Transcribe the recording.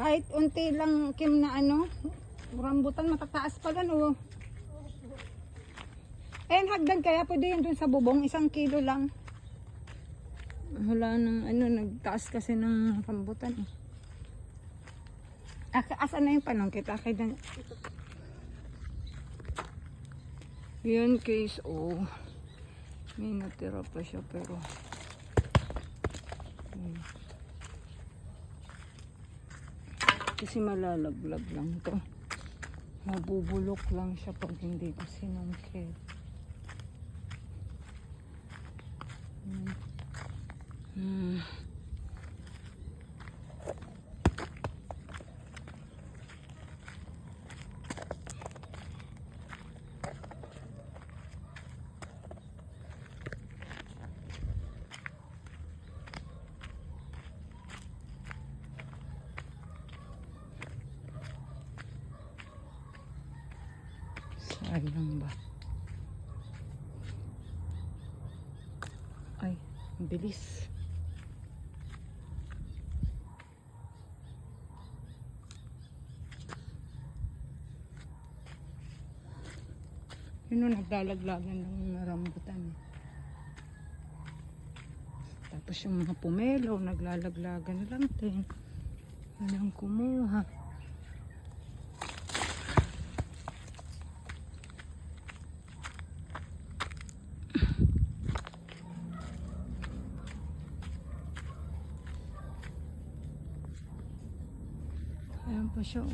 Kahit unti lang kim na ano, rambutan matataas pa gan oh. Eh, hagdan kaya pwede yun dun sa bubong, isang kilo lang. Wala nang ano, nagtaas kasi ng rambutan eh. Aka, asan na yung panungkit? Akay na. Yun case, oh. May natira pa siya pero. Hmm. Kasi malalaglag lang to. Mabubulok lang siya pag hindi ko sinungkit. Hmm. Hmm. Sayang ba? Ay, ang bilis. Yun o, naglalaglagan ng rambutan. Tapos yung mga pumelo, naglalaglagan lang din. Walang kumuha. 不秀